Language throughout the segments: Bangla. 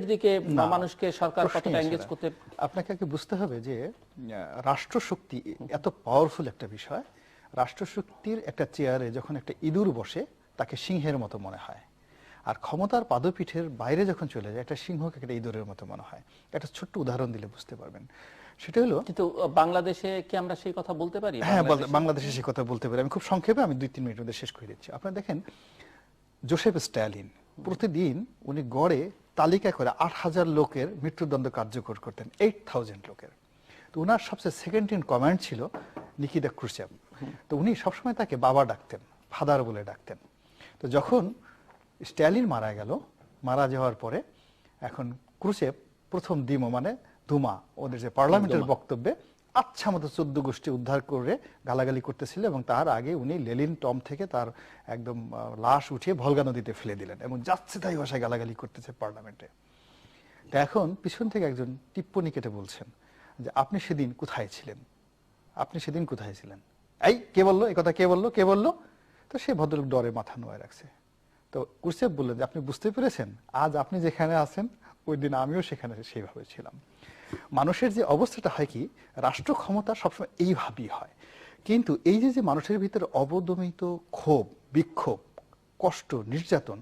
ডেভেলপমেন্টের দিকে মানুষকে সরকার কতটা এঙ্গেজ করতে আপনাকে আগে বুঝতে হবে যে আহ, রাষ্ট্রশক্তি এত পাওয়ারফুল একটা বিষয়। রাষ্ট্রশক্তির একটা চেয়ারে যখন একটা ইঁদুর বসে তাকে সিংহের মতো মনে হয়। আর ক্ষমতার পাদপীঠের বাইরে যখন চলে যায় একটা সিংহকে একটা ইঁদুরের মতো মনে হয়। একটা ছোট্ট উদাহরণ দিলে বুঝতে পারবেন। সেটা হলো কিন্তু বাংলাদেশে কি আমরা সেই কথা বলতে পারি? হ্যাঁ বাংলাদেশে- বাংলাদেশে সে কথা বলতে পারি। আমি খুব সংক্ষেপে আমি দুই তিন মিনিটের মধ্যে শেষ করে দিচ্ছি। আপনারা দেখেন জোসেফ স্ট্যালিন প্রতিদিন উনি গড়ে তালিকা করে আট হাজার লোকের মৃত্যুদণ্ড কার্যকর করতেন এইট থাউজেন্ড লোকের। তো উনার সবচেয়ে সেকেন্ড ইন কমান্ড ছিল নিকিতা ক্রুসেভ তো উনি সবসময় তাকে বাবা ডাকতেন ফাদার বলে ডাকতেন। তো যখন স্ট্যালিন মারা গেল মারা যাওয়ার পরে এখন ক্রুসেভ প্রথম দিমো মানে দুমা ওদের যে পার্লামেন্টের বক্তব্যে আচ্ছা মতো চোদ্দ গোষ্ঠী উদ্ধার করে গালাগালি করতেছিল এবং তার আগে উনি লেলিন টম থেকে তার একদম লাশ উঠিয়ে ভলগা নদীতে ফেলে দিলেন এবং যাচ্ছে তাই ভাষায় গালাগালি করতেছে পার্লামেন্টে। তা এখন পিছন থেকে একজন টিপ্পনি কেটে বলছেন যে, আপনি সেদিন কোথায় ছিলেন? আপনি সেদিন কোথায় ছিলেন? এই, কে বলল? এই কথা কে বলল? কে বলল? তো সে ভদ্রলোক ডরে মাথা নোয়ে রাখছে। তো কুরসেব বললেন যে, আপনি বুঝতে পেরেছেন? আজ আপনি যেখানে আছেন, ওই দিন আমিও সেখানে সেইভাবে ছিলাম। মানুষের যে অবস্থাটা হয় কি রাষ্ট্র ক্ষমতা সবসময় এইভাবেই হয়। কিন্তু এই যে যে মানুষের ভিতরে অবদমিত ক্ষোভ, বিক্ষোভ, কষ্ট, নির্যাতন,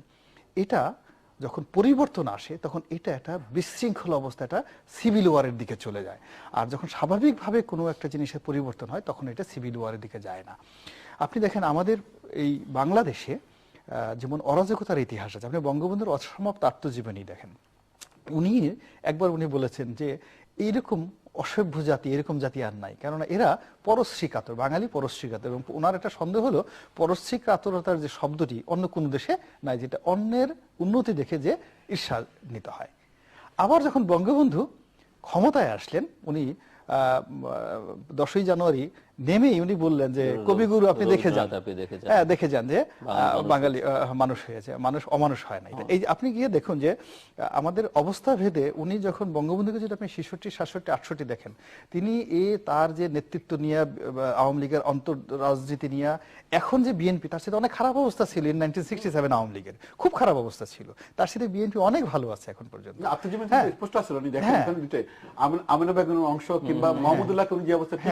এটা যখন পরিবর্তন আসে, তখন এটা একটা বিশৃঙ্খল অবস্থা, এটা সিভিল ওয়ারের দিকে চলে যায়। আর যখন স্বাভাবিকভাবে কোনো একটা জিনিসের পরিবর্তন হয়, তখন এটা সিভিল ওয়ারের দিকে যায় না। আপনি দেখেন, আমাদের এই বাংলাদেশে যেমন অরাজকতার ইতিহাস আছে, আপনি বঙ্গবন্ধুর অসমাপ্ত আত্মজীবনী দেখেন। উনি, একবার উনি বলেছেন যে এইরকম অসভ্য জাতি, এরকম জাতি আর নাই। কেননা এরা পরশ্রী কাতর, বাঙালি পরশ্রী কাতর। এবং ওনার একটা সন্দেহ হলো, পরশ্রী কাতরতার যে শব্দটি অন্য কোনো দেশে নাই, যেটা অন্যের উন্নতি দেখে যে ঈর্ষা নিতে হয়। আবার যখন বঙ্গবন্ধু ক্ষমতায় আসলেন, উনি দশই জানুয়ারি নেমেই উনি বললেন যে কবিগুরু আপনি দেখে যান। দেখে যান। হ্যাঁ দেখে যান যে বাঙালি মানুষ হয়েছে মানুষ অমানুষ হয় না এই আপনি গিয়ে দেখুন যে আমাদের অবস্থা ভেদে উনি যখন বঙ্গবন্ধুকে যদি আপনি ছেষট্টি সাতষট্টি আটষট্টি দেখেন তিনি এ তার যে নেতৃত্ব নিয়ে আওয়ামী লীগের অন্তর রাজনীতি নিয়ে এখন যে বিএনপি তার সাথে অনেক খারাপ অবস্থা ছিল in nineteen sixty seven Awami লীগের। খুব খারাপ অবস্থা ছিল। তার সাথে বিএনপি অনেক ভালো আছে এখন পর্যন্ত। আত্মজীবন হ্যাঁ। স্পষ্ট আছে উনি দেখেন হ্যাঁ। আমিন- বেগমের অংশ কিংবা মোহাম্মদুল্লাহকে উনি যে অবস্থা